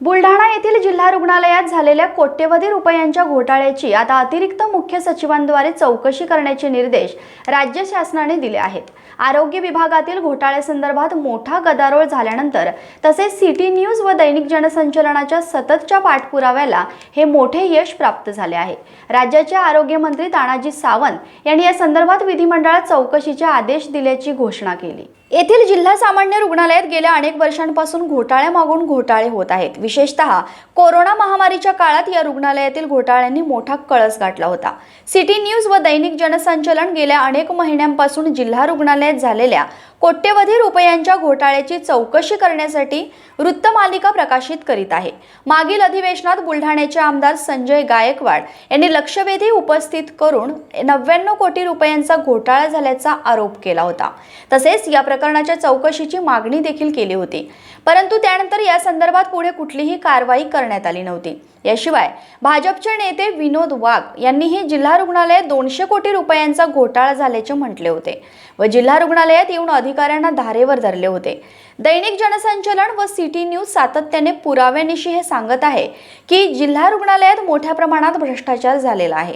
बुलढाणा येथील जिल्हा रुग्णालयात झालेल्या कोट्यवधी रुपयांच्या घोटाळ्याची आता अतिरिक्त मुख्य सचिवांद्वारे चौकशी करण्याचे निर्देश राज्य शासनाने दिले आहेत. आरोग्य विभागातील घोटाळ्यासंदर्भात मोठा गदारोळ झाल्यानंतर तसेच सिटी न्यूज व दैनिक जनसंचलनाच्या सततच्या पाठपुराव्याला हे मोठे यश प्राप्त झाले आहे. राज्याचे आरोग्यमंत्री तानाजी सावंत यांनी या संदर्भात विधिमंडळात चौकशीचे आदेश दिल्याची घोषणा केली. येथील जिल्हा सामान्य रुग्णालयात गेल्या अनेक वर्षांपासून घोटाळ्यामागून घोटाळे होत आहेत. विशेषतः कोरोना महामारीच्या काळात या रुग्णालयातील घोटाळ्यांनी मोठा कळस गाठला होता. सिटी न्यूज व दैनिक जनसंचलन गेल्या अनेक महिन्यांपासून जिल्हा रुग्णालयात झालेल्या कोट्यवधी रुपयांच्या घोटाळ्याची चौकशी करण्यासाठी वृत्तमालिका प्रकाशित करीत आहे. मागील अधिवेशनात बुलढाण्याचे आमदार संजय गायकवाड यांनी लक्षवेधी उपस्थित करून नव्याण्णव कोटी रुपयांचा घोटाळा झाल्याचा आरोप केला होता. तसेच या प्रकरणाच्या चौकशीची मागणी देखील केली होती. परंतु त्यानंतर या संदर्भात पुढे कुठलीही कारवाई करण्यात आली नव्हती. याशिवाय भाजपचे नेते विनोद वाघ यांनीही जिल्हा रुग्णालयात दोनशे कोटी रुपयांचा घोटाळा झाल्याचे म्हटले होते व जिल्हा रुग्णालयात येऊन अधिकाऱ्यांना धारेवर धरले होते. दैनिक जनसंचलन व सिटी न्यूज सातत्याने पुराव्यानिशी हे सांगत आहे की जिल्हा रुग्णालयात मोठ्या प्रमाणात भ्रष्टाचार झालेला आहे.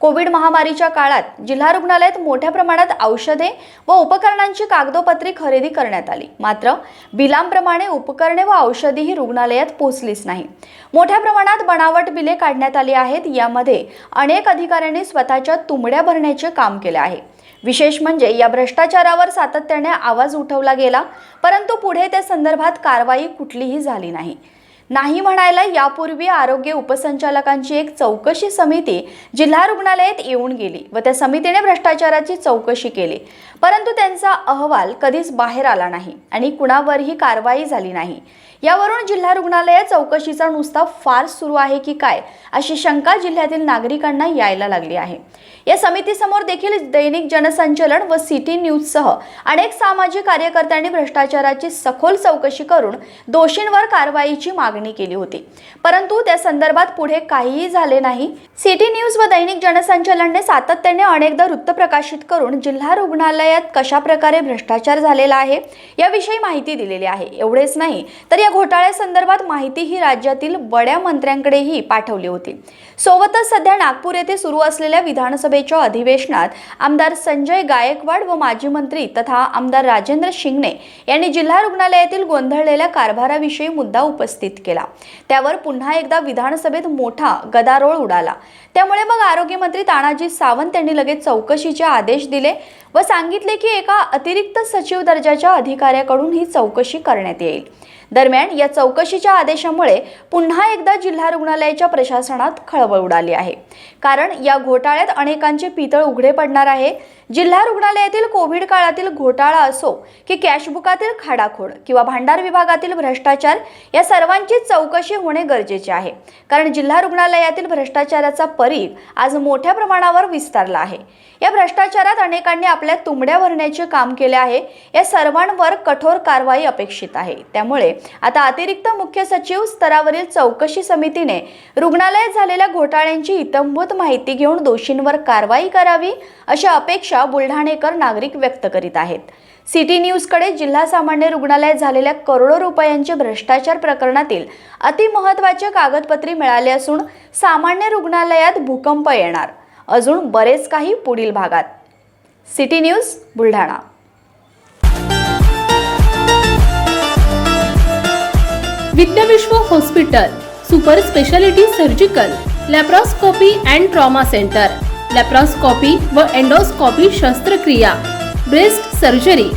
कोविड महामारीच्या काळात जिल्हा रुग्णालयात मोठ्या प्रमाणात औषधे व उपकरणांची कागदोपत्री खरेदी करण्यात आली. मात्र बिलांप्रमाणे उपकरणे व औषधी ही रुग्णालयात पोहोचलीच नाही. मोठ्या प्रमाणात बनावट बिले काढण्यात आली आहेत. यामध्ये अनेक अधिकाऱ्यांनी स्वतःच्या तुंबड्या भरण्याचे काम केले आहे. विशेष म्हणजे या भ्रष्टाचारावर सातत्याने आवाज उठवला गेला परंतु पुढे त्या संदर्भात कारवाई कुठलीही झाली नाही. नाही म्हणायला यापूर्वी आरोग्य उपसंचालकांची एक चौकशी समिती जिल्हा रुग्णालयात येऊन गेली व त्या समितीने भ्रष्टाचाराची चौकशी केली. परंतु त्यांचा अहवाल कधीच बाहेर आला नाही आणि कुणावरही कारवाई झाली नाही. यावरून जिल्हा रुग्णालयात चौकशीचा नुसता फार सुरू आहे की काय अशी शंका जिल्ह्यातील नागरिकांना यायला लागली आहे. या समितीसमोर देखील दैनिक जनसंचलन व सिटी न्यूजसह अनेक सामाजिक कार्यकर्त्यांनी भ्रष्टाचाराची सखोल चौकशी करून दोषींवर कारवाईची मागणी केली होती. परंतु त्या संदर्भात पुढे काहीही झाले नाही. सिटी न्यूज व दैनिक जनसंचलनने सातत्याने अनेकदा वृत्त प्रकाशित करून जिल्हा रुग्णालयात कशा प्रकारे भ्रष्टाचार झालेला आहे याविषयी माहिती दिलेली आहे. एवढेच नाही तर या घोटाळ्यासंदर्भात माहिती ही राज्यातील बड्या मंत्र्यांकडेही पाठवली होती. सोबतच सध्या नागपूर येथे सुरू असलेल्या विधानसभेच्या अधिवेशनात आमदार संजय गायकवाड व माजी मंत्री तथा आमदार राजेंद्र शिंगणे यांनी जिल्हा रुग्णालयातील गोंधळलेल्या कारभाराविषयी मुद्दा उपस्थित केला. केला. त्यावर पुन्हा एकदा विधानसभेत मोठा गदारोळ उडाला. त्यामुळे मग आरोग्यमंत्री तानाजी सावंत यांनी लगेच चौकशीचे आदेश दिले व सांगितले की एका अतिरिक्त सचिव दर्जाच्या अधिकाऱ्याकडून ही चौकशी करण्यात येईल. दरम्यान या चौकशीच्या आदेशामुळे पुन्हा एकदा जिल्हा रुग्णालयाच्या प्रशासनात खळबळ उडाली आहे. कारण या घोटाळ्यात अनेकांचे पितळ उघडे पडणार आहे. जिल्हा रुग्णालयातील कोविड काळातील घोटाळा असो की कॅशबुकातील खाडाखोड किंवा भांडार विभागातील भ्रष्टाचार या सर्वांची चौकशी होणे गरजेचे आहे. कारण जिल्हा रुग्णालयातील भ्रष्टाचाराचा परीघ आज मोठ्या प्रमाणावर विस्तारला आहे. या भ्रष्टाचारात अनेकांनी आपल्या तुंबड्या भरण्याचे काम केले आहे. या सर्वांवर कठोर कारवाई अपेक्षित आहे. त्यामुळे आता अतिरिक्त मुख्य सचिव स्तरावरील चौकशी समितीने रुग्णालयात झालेल्या घोटाळ्यांची इतंभूत माहिती घेऊन दोषींवर कारवाई करावी अशा अपेक्षा बुलढाणेकर नागरिक व्यक्त करीत आहेत. सिटी न्यूजकडे जिल्हा सामान्य रुग्णालयात झालेल्या करोडो रुपयांचे भ्रष्टाचार प्रकरणातील अतिमहत्वाचे कागदपत्रे मिळाले असून सामान्य रुग्णालयात भूकंप येणार. अजून बरेच काही पुढील भागात. City news Buldhana. Vidyavishwa hospital super speciality surgical laparoscopy and trauma centre. Laparoscopy व एंडोस्कोपी शस्त्रक्रिया. breast surgery